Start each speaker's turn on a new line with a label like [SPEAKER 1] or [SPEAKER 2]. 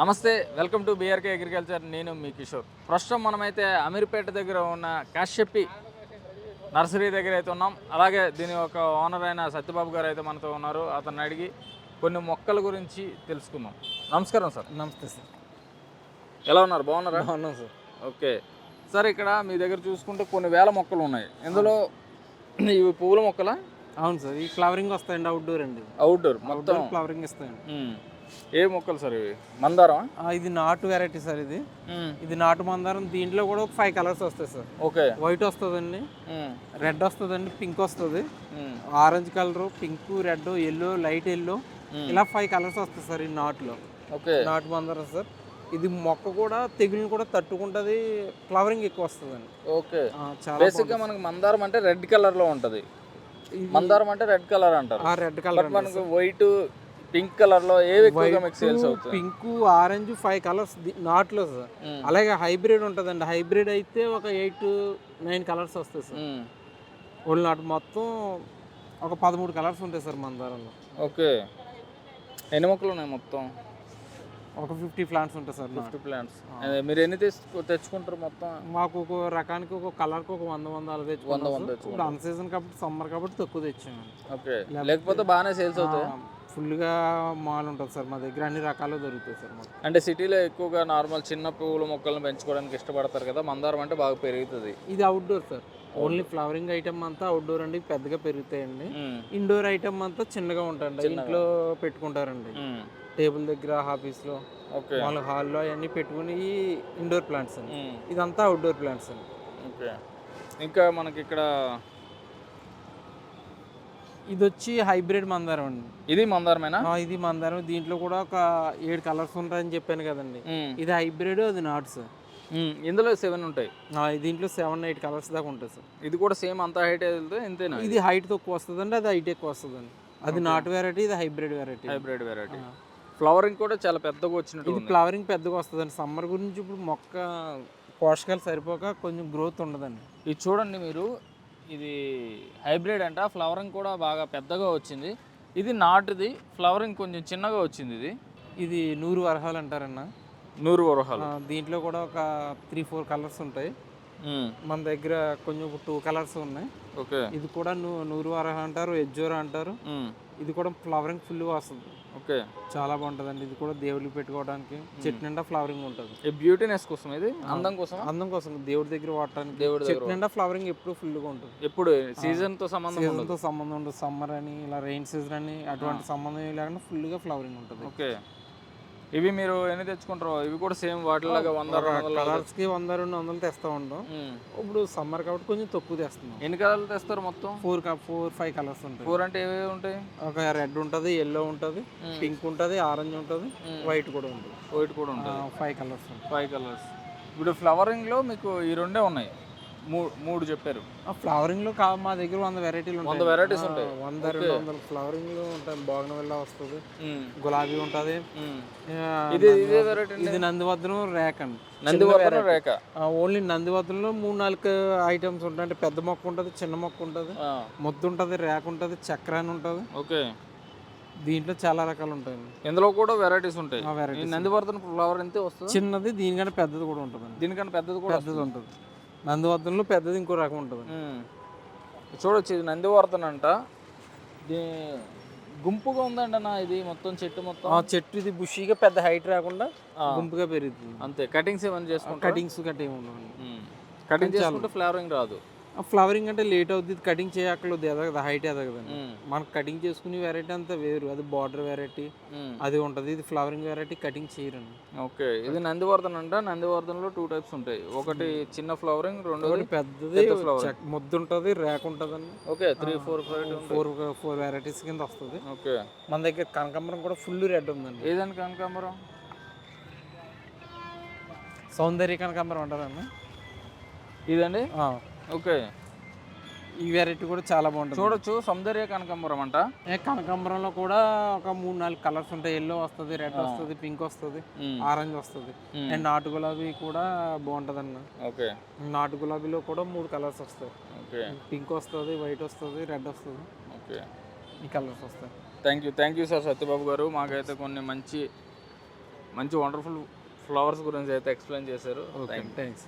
[SPEAKER 1] నమస్తే welcome to BRK agriculture నేను మీ కిషోర్. ప్రస్తుతం మనమైతే అమీర్పేట దగ్గర ఉన్న కాశ్యపి నర్సరీ దగ్గర అయితే ఉన్నాం. అలాగే దీని ఒక ఓనర్ అయిన సత్యబాబు గారు అయితే మనతో ఉన్నారు. అతన్ని అడిగి కొన్ని మొక్కల గురించి తెలుసుకుందాం. నమస్కారం సార్.
[SPEAKER 2] నమస్తే సార్.
[SPEAKER 1] ఎలా ఉన్నారు? బాగున్నారా?
[SPEAKER 2] బాగున్నాం సార్.
[SPEAKER 1] ఓకే. సార్ ఇక్కడ మీ దగ్గర చూసుకుంటే కొన్ని వేల మొక్కలు ఉన్నాయి. ఇందులో ఇవి పువ్వుల మొక్కలా?
[SPEAKER 2] అవును సార్ ఈ ఫ్లవరింగ్ వస్తాయండి అవుట్డోర్ అండి.
[SPEAKER 1] అవుట్డోర్ మొత్తం?
[SPEAKER 2] ఫ్లవరింగ్ ఇస్తాయండి.
[SPEAKER 1] ఏ మొక్కలు సార్ ఇవి? మందారం
[SPEAKER 2] ఇది నాటు వెరైటీ సార్ ఇది. ఇది నాటు మందారం. దీంట్లో కూడా ఒక ఫైవ్ కలర్స్ వస్తాయి సార్.
[SPEAKER 1] ఓకే.
[SPEAKER 2] వైట్ వస్తుందండి. రెడ్ వస్తుందండి. పింక్ వస్తుంది. Orange colour pink red yellow light yellow ఇలా ఫైవ్ కలర్స్ వస్తాయి సార్ ఈ నాటులో.
[SPEAKER 1] ఓకే.
[SPEAKER 2] నాటు మందారం సార్. ఇది మొక్క కూడా తెగులు కూడా తట్టుకుంటుంది. ఫ్లవరింగ్ ఎక్కువ వస్తుందండి.
[SPEAKER 1] ఓకే.
[SPEAKER 2] చాలా
[SPEAKER 1] బేసిక్గా మనకు మందారం అంటే రెడ్ కలర్లో ఉంటది. మందారం అంటే రెడ్ కలర్ అంటారు.
[SPEAKER 2] ఆ రెడ్ కలర్
[SPEAKER 1] మనకు వైట్ పింక్ కలర్లో ఏవి ఎక్కువగా మీకు సేల్స్ అవుతాయి?
[SPEAKER 2] పింక్ ఆరెంజ్ ఫైవ్ కలర్స్ నాట్లో సార్. అలాగే హైబ్రిడ్ ఉంటుందండి. హైబ్రిడ్ అయితే ఒక ఎయిట్ నైన్ కలర్స్ వస్తాయి సార్. ఓల్డ్ నాటు మొత్తం ఒక పదమూడు కలర్స్ ఉంటాయి సార్ మన దారంలో.
[SPEAKER 1] ఓకే. ఎన్ని మొక్కలు ఉన్నాయి మొత్తం?
[SPEAKER 2] ఒక ఫిఫ్టీ ప్లాంట్స్ ఉంటాయి సార్.
[SPEAKER 1] Fifty plants. మీరు ఎన్ని తెచ్చుకో తెచ్చుకుంటారు మొత్తం?
[SPEAKER 2] మాకు ఒక రకానికి ఒక కలర్కి ఒక వంద వంద అలా తెచ్చుకున్నాం
[SPEAKER 1] వంద
[SPEAKER 2] సార్. ఇప్పుడు అన్ సీజన్ కాబట్టి సమ్మర్ కాబట్టి తక్కువ తెచ్చాము
[SPEAKER 1] ఓకే. లేకపోతే బాగానే సేల్స్ అవుతాయి?
[SPEAKER 2] ఫుల్గా మాల్ ఉంటుంది సార్ మా దగ్గర అన్ని రకాలు దొరుకుతాయి సార్ మాకు.
[SPEAKER 1] అంటే సిటీలో ఎక్కువగా నార్మల్ చిన్న పువ్వుల మొక్కలను పెంచుకోవడానికి ఇష్టపడతారు కదా మందారం అంటే బాగా పెరుగుతుంది.
[SPEAKER 2] ఇది outdoor sir. Only flowering item అంతా అవుట్డోర్ అండి పెద్దగా పెరుగుతాయండి. ఇండోర్ ఐటమ్ అంతా చిన్నగా ఉంటాయండి ఇంట్లో పెట్టుకుంటారండి. టేబుల్ దగ్గర ఆఫీస్లో వాళ్ళ హాల్లో అవన్నీ పెట్టుకుని ఇండోర్ ప్లాంట్స్ అండి. ఇదంతా అవుట్డోర్ ప్లాంట్స్ అండి.
[SPEAKER 1] ఓకే. ఇంకా మనకి ఇక్కడ
[SPEAKER 2] ఇది వచ్చి హైబ్రిడ్ మందారం అండి.
[SPEAKER 1] ఇది మందారమేనా?
[SPEAKER 2] ఇది మందారం. దీంట్లో కూడా ఒక ఏడు కలర్స్ ఉంటాయని చెప్పాను కదండి. ఇది హైబ్రిడ్ అది నాట్ సార్.
[SPEAKER 1] ఇందులో సెవెన్ ఉంటాయి.
[SPEAKER 2] దీంట్లో సెవెన్ ఎయిట్ కలర్స్ దాకా ఉంటుంది సార్.
[SPEAKER 1] ఇది కూడా సేమ్ అంత హైట్ వెళ్తే ఇంతేనా
[SPEAKER 2] ఇది హైట్ తక్కువ వస్తుందండి అది హైట్ ఎక్కువ వస్తుందండి. అది నాటు వెరైటీ ఇది hybrid variety.
[SPEAKER 1] Hybrid variety. Flowering కూడా చాలా పెద్దగా వచ్చినట్టు
[SPEAKER 2] ఇది ఫ్లవరింగ్ పెద్దగా వస్తుందండి. సమ్మర్ గురించి ఇప్పుడు మొక్క పోషకాలు సరిపోక కొంచెం గ్రోత్ ఉండదండి.
[SPEAKER 1] ఇది చూడండి మీరు. ఇది హైబ్రిడ్ అంట. ఫ్లవరింగ్ కూడా బాగా పెద్దగా వచ్చింది. ఇది నాటుది. ఫ్లవరింగ్ కొంచెం చిన్నగా వచ్చింది ఇది.
[SPEAKER 2] ఇది నూరు వరహాలు అంటారన్న.
[SPEAKER 1] నూరు వరహాలు.
[SPEAKER 2] దీంట్లో కూడా ఒక త్రీ ఫోర్ కలర్స్ ఉంటాయి. మన దగ్గర కొంచెం టూ కలర్స్ ఉన్నాయి.
[SPEAKER 1] ఓకే.
[SPEAKER 2] ఇది కూడా నూరు వరహ అంటారు. ఎజ్జోరా అంటారు. ఇది కూడా ఫ్లవరింగ్ ఫుల్ వస్తుంది.
[SPEAKER 1] ఓకే.
[SPEAKER 2] చాలా బాగుంటుందండి. ఇది కూడా దేవుడికి పెట్టుకోవడానికి చెట్టు నిండా ఫ్లవరింగ్ ఉంటుంది.
[SPEAKER 1] బ్యూటీనెస్ కోసం ఇది? అందం కోసం
[SPEAKER 2] అందం కోసం దేవుడి దగ్గర వాడటానికి
[SPEAKER 1] దేవుడి
[SPEAKER 2] చెట్టు నిండా ఫ్లవరింగ్ ఎప్పుడు ఫుల్గా ఉంటుంది.
[SPEAKER 1] ఎప్పుడు? సీజన్తో సంబంధం ఉండదు.
[SPEAKER 2] సీజన్తో సంబంధం ఉండదు. సమ్మర్ అని ఇలా రెయిన్ సీజన్ అని అటువంటి సంబంధం లేకుండా ఫుల్గా ఫ్లవరింగ్ ఉంటుంది.
[SPEAKER 1] ఓకే. ఇవి మీరు ఎన్ని తెచ్చుకుంటారు? ఇవి కూడా సేమ్ వాటిలాగా వంద రెండు వందల
[SPEAKER 2] కలర్స్కి వంద రెండు వందలు తెస్తూ ఉంటాం. ఇప్పుడు సమ్మర్ కాబట్టి కొంచెం తక్కువ తెస్తున్నాం.
[SPEAKER 1] ఎన్ని కలర్లు తెస్తారు మొత్తం?
[SPEAKER 2] ఫోర్ ఫోర్ ఫైవ్ కలర్స్ ఉంటాయి.
[SPEAKER 1] ఫోర్ అంటే ఏవేవి ఉంటాయి?
[SPEAKER 2] ఒక రెడ్ ఉంటుంది ఎల్లో ఉంటుంది పింక్ ఉంటుంది ఆరెంజ్ ఉంటుంది వైట్ కూడా ఉంటుంది.
[SPEAKER 1] వైట్ కూడా ఉంటుంది.
[SPEAKER 2] ఫైవ్ కలర్స్
[SPEAKER 1] ఫైవ్ కలర్స్ ఇప్పుడు ఫ్లవరింగ్లో మీకు ఈ రెండే ఉన్నాయి. మూడు మూడు చెప్పారు.
[SPEAKER 2] ఫ్లవరింగ్లో మా దగ్గర వంద వెరైటీలు
[SPEAKER 1] వంద
[SPEAKER 2] ఉంటాయి. ఆ,
[SPEAKER 1] ఉంటాయి.
[SPEAKER 2] వంద రెండు వందల ఫ్లవరింగ్లో ఉంటాయి. బాగునవెల్లా వస్తుంది.
[SPEAKER 1] ఉమ్.
[SPEAKER 2] గులాబీ ఉంటుంది.
[SPEAKER 1] ఇది ఇదే వెరైటీ
[SPEAKER 2] ఇది నందివర్ధనం రేక్ అండి.
[SPEAKER 1] నందివర్ధన రేఖ.
[SPEAKER 2] ఓన్లీ నందివర్ధనంలో మూడు నాలుగు ఐటమ్స్ ఉంటాయి. అంటే పెద్ద మొక్క ఉంటుంది చిన్న మొక్క ఉంటుంది. మొద్దు ఉంటుంది రేక్ ఉంటుంది చక్ర అని ఉంటుంది.
[SPEAKER 1] ఓకే.
[SPEAKER 2] దీంట్లో చాలా రకాలు ఉంటాయండి.
[SPEAKER 1] ఇందులో కూడా వెరైటీస్ ఉంటాయి. నందివర్ధన ఫ్లవర్ ఎంతే వస్తుంది?
[SPEAKER 2] చిన్నది దీనికంటే పెద్దది కూడా ఉంటుందండి.
[SPEAKER 1] దీనికన్నా పెద్దది కూడా
[SPEAKER 2] పెద్దది ఉంటుంది. నందివర్ధనంలో పెద్దది ఇంకో రకం ఉంటుంది.
[SPEAKER 1] చూడొచ్చు ఇది నందివర్ధన అంట. దీ గుంపుగా ఉందండి అన్న ఇది మొత్తం చెట్టు మొత్తం?
[SPEAKER 2] చెట్టు ఇది బుషీగా పెద్ద హైట్ రాకుండా గుంపుగా పెరుగుతుంది
[SPEAKER 1] అంతే. కటింగ్స్ ఏమైనా చేసుకుంటా
[SPEAKER 2] కటింగ్స్ కట్ ఏమి
[SPEAKER 1] కటింగ్ చేసుకుంటే ఫ్లవరింగ్ రాదు.
[SPEAKER 2] ఫ్లవరింగ్ అంటే లేట్ అవుద్ది కటింగ్ చేయక్కర్లేదు ఎదగదు హైట్ ఎదగదండి. మనకు కటింగ్ చేసుకునే వెరైటీ అంతా వేరు అది బార్డర్ వెరైటీ. అది ఉంటుంది. ఇది ఫ్లవరింగ్ వెరైటీ కటింగ్ చేయరండి.
[SPEAKER 1] ఓకే ఇది నందివర్ధన్ అంట. నందివర్ధన్లో టూ టైప్స్ ఉంటాయి. ఒకటి చిన్న ఫ్లవరింగ్ రెండోది
[SPEAKER 2] ఒకటి పెద్దది ముద్దు ఉంటుంది రేక్ ఉంటుందండి.
[SPEAKER 1] Okay three four
[SPEAKER 2] four four varieties కింద వస్తుంది.
[SPEAKER 1] ఓకే.
[SPEAKER 2] మన దగ్గర కనకాంబరం కూడా ఫుల్ రెడ్ ఉందండి.
[SPEAKER 1] ఏదని కనకాంబరం?
[SPEAKER 2] సౌందర్య కనకాంబరం అంటారన్న
[SPEAKER 1] ఇదండి? ఓకే.
[SPEAKER 2] ఈ వెరైటీ కూడా చాలా బాగుంటుంది.
[SPEAKER 1] చూడొచ్చు సౌందర్య కనకాంబరం అంట.
[SPEAKER 2] కనకాంబరంలో కూడా ఒక మూడు నాలుగు కలర్స్ ఉంటాయి. ఎల్లో వస్తుంది రెడ్ వస్తుంది పింక్ వస్తుంది. ఆరెంజ్ వస్తుంది. అండ్ నాటు గులాబీ కూడా బాగుంటుంది అన్న
[SPEAKER 1] ఓకే.
[SPEAKER 2] నాటు గులాబీలో కూడా మూడు కలర్స్ వస్తాయి.
[SPEAKER 1] ఓకే.
[SPEAKER 2] పింక్ వస్తుంది వైట్ వస్తుంది రెడ్ వస్తుంది.
[SPEAKER 1] ఓకే.
[SPEAKER 2] ఈ కలర్స్ వస్తాయి.
[SPEAKER 1] Thank you thank you sir Satyababu garu. మాకైతే కొన్ని మంచి మంచి వండర్ఫుల్ ఫ్లవర్స్ గురించి అయితే ఎక్స్ప్లెయిన్ చేశారు.
[SPEAKER 2] Okay thanks